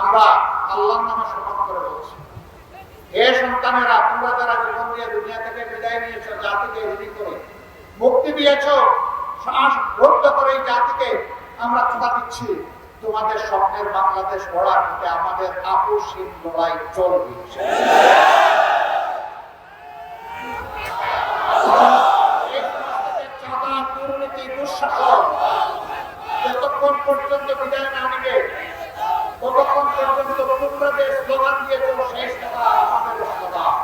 আমরা আল্লাহর নামে শপথ করে বলছি। হে সন্তানেরা, তোমরা যারা জীবন দিয়ে দুনিয়া থেকে বিদায় নিয়েছো, জাতিকে ঋণী করে, মুক্তি দিয়েছ, শ্বাস বন্ধ করে এই জাতিকে আমরা কথা দিচ্ছি। তোমাদের স্বপ্নের বাংলাদেশ গড়ার আমাদের আপোষহীন লড়াই চলবে এই সমাজটাকে চাঁদা, দুর্নীতি, দুঃশাসন যতক্ষণ পর্যন্ত বিদায় না নিবে ততক্ষণ পর্যন্ত তোমরা যে স্লোগান দিয়েছ সেই স্লোগান আমাদের স্লোগান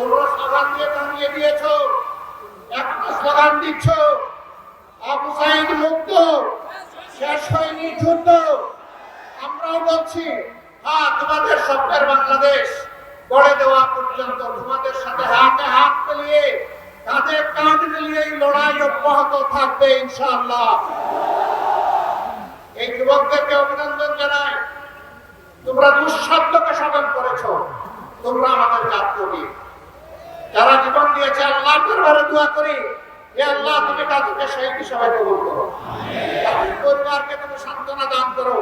তোমরা স্লোগান দিয়ে দাঁড়িয়ে দিয়েছ, একটা স্লোগান দিচ্ছ। আবু সাইদ মুক্ত, শেষ হয়নি যুদ্ধ। আমরাও বলছি হ্যাঁ তোমাদের স্বপ্নের বাংলাদেশ গড়ে দেওয়া পর্যন্ত তোমাদের সাথে হাতে হাত মিলিয়ে কাঁধে কাঁধ মিলিয়ে লড়াই অব্যাহত থাকবে, ইনশাআল্লাহ। এই যুবকদেরকে অভিনন্দন জানাই। তোমরা দুঃসাধ্যকে সাধন করেছ, তোমরা আমাদের জাতীয়। যারা জীবন দিয়েছে আল্লাহর দরবারে দোয়া করি। হে আল্লাহ তুমি তাদেরকে শহীদ হিসাবে কবুল করো। তাদের পরিবারকে তুমি সান্ত্বনা দান করো।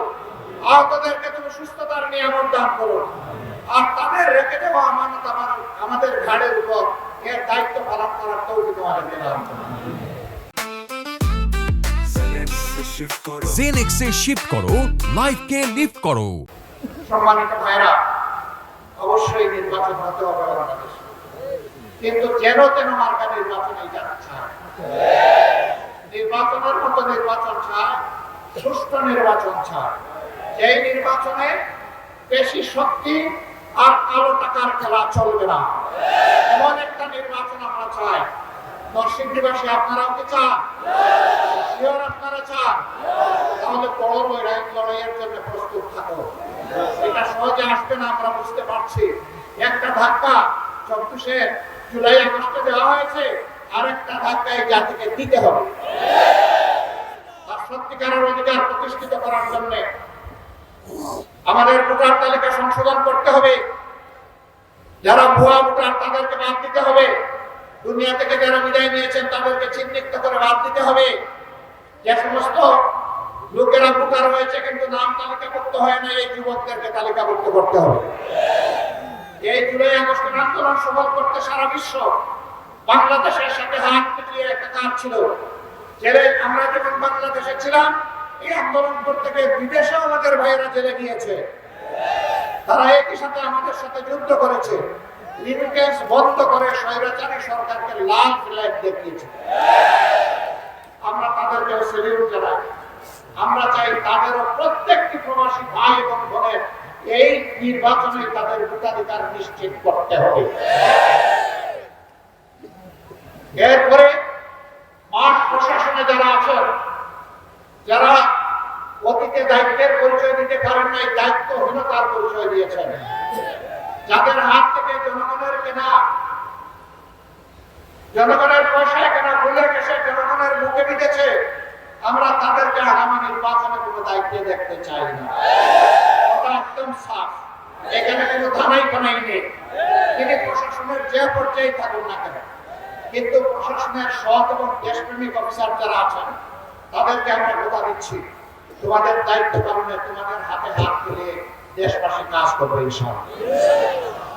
আহতদেরকে তুমি সুস্থতার নিয়ামত দান করো। আর তাদের রেখে দেওয়া আমানত আমার আমাদের ঘাড়ের উপর। এর দায়িত্ব পালন করার তৌফিক আমাদেরকে দান করো জেনেক্সে শিফট করো লাইফকে লিফট করো। সম্মানিত ভাইরা অবশ্যই নির্বাচন হতে হবে বাংলাদেশে কিন্তু যেন তেন মার্কা নির্বাচনে নির্বাচনের মতো নির্বাচন চায়, সুষ্ঠু নির্বাচন চায়। এই নির্বাচনে বেশি শক্তি আর কালো টাকার খেলা চলবে না। এমন একটা নির্বাচন আমরা চাই। দর্শক দিবসে আপনারাও কি চান? আপনারা চান? তাহলে বড় লড়াই, লড়াইয়ের জন্য প্রস্তুত থাকো। এটা সহজে আসবে না, আমরা বুঝতে পারছি। একটা ধাক্কা চব্বিশে জুলাই আগস্টে দেওয়া হয়েছে আর একটা ধাক্কা এই জাতিকে দিতে হবে। তার সত্যিকারের অধিকার প্রতিষ্ঠিত করার জন্য আমাদের ভোটার তালিকা সংশোধন করতে হবে। যারা ভুয়া ভোটার, তাদেরকে বাদ দিতে হবে। দুনিয়া থেকে যারা বিদায় নিয়েছেন, তাদেরকে চিহ্নিত করে বাদ দিতে হবে। যে সমস্ত লোকেরা ভোটার হয়েছে, কিন্তু নাম তালিকাভুক্ত হয় না, এই যুবকদেরকে তালিকাভুক্ত করতে হবে। এই জুলাই আগস্টের আন্দোলন সফল করতে সারা বিশ্ব বাংলাদেশের সাথে হাত মিলিয়ে একটা কাজ ছিল। জেলে আমরা যখন বাংলাদেশে ছিলাম, এই আন্দোলন করতে গিয়ে বিদেশেও আমাদের ভাইয়েরা জেলে গিয়েছে। তারা একই সাথে আমাদের সাথে যুদ্ধ করেছে। রিমিটেন্স বন্ধ করে স্বৈরাচারী সরকারকে লাল ফ্ল্যাগ দেখিয়েছে। আমরা তাদেরকে সেলিউট জানাই। আমরা চাই তাদেরও প্রত্যেকটি প্রবাসী ভাই এবং বোনের এই নির্বাচনে তাদের ভোটাধিকার নিশ্চিত করতে হবে। এরপরে মাঠ প্রশাসনে যারা আছেন যারা অতীতে দায়িত্বের পরিচয় দিতে পারেন নাই, দায়িত্বহীনতার পরিচয় দিয়েছেন। যাদের হাত থেকে জনগণের কেনা, জনগণের পয়সায় কেনা ভুলে গেছে জনগণের মুখে বিঁধেছে আমরা তাদেরকে আগামী নির্বাচনে কোনো দায়িত্বে দেখতে চাই না। কথা একদম সাফ। এখানে কোনো ধানাই ফানাই নেই। তিনি প্রশাসনের যে পর্যায়ে থাকুন না কেন, কিন্তু প্রশাসনের সৎ এবং দেশপ্রেমিক অফিসার যারা আছেন, তাদেরকে আমরা কথা দিচ্ছি। তোমাদের দায়িত্ব পালনে তোমাদের হাতে হাত তুলে দেশবাসী কাজ করবে, ইনশাআল্লাহ।